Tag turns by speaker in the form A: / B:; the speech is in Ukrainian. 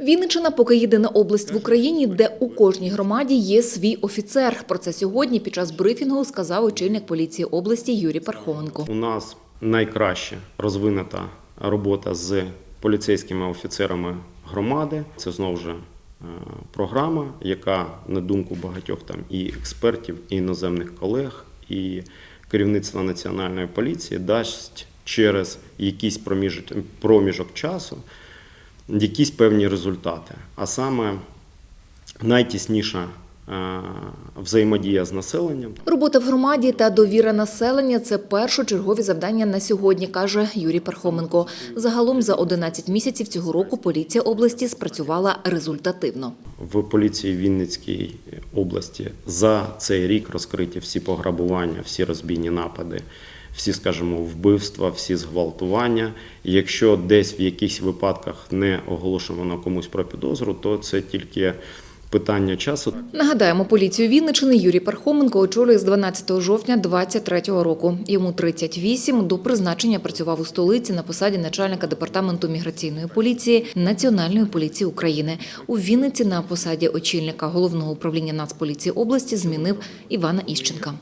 A: Вінниччина поки єдина область в Україні, де у кожній громаді є свій офіцер. Про це сьогодні під час брифінгу сказав очільник поліції області Юрій Пархоменко.
B: У нас найкраще розвинута робота з поліцейськими офіцерами громади. Це знову ж е, програма, яка на думку багатьох там і експертів, і іноземних колег, і керівництва національної поліції дасть через якийсь проміжок, проміжок часу якісь певні результати. А саме найтісніша е, взаємодія з населенням.
A: Робота в громаді та довіра населення це першочергові завдання на сьогодні, каже Юрій Пархоменко. Загалом за 11 місяців цього року поліція області спрацювала результативно.
B: в поліції Вінницькій області за цей рік розкриті всі пограбування, всі розбійні напади, всі, скажімо, вбивства, всі зґвалтування. І Якщо десь в якихось випадках не оголошено комусь про підозру, то це тільки питання часу.
A: Нагадаємо, поліцію Вінниччини Юрій Пархоменко очолює з 12 жовтня 2023 року. Йому 38. До призначення працював у столиці на посаді начальника департаменту міграційної поліції Національної поліції України. У Вінниці на посаді очільника головного управління Нацполіції області змінив Івана Іщенка.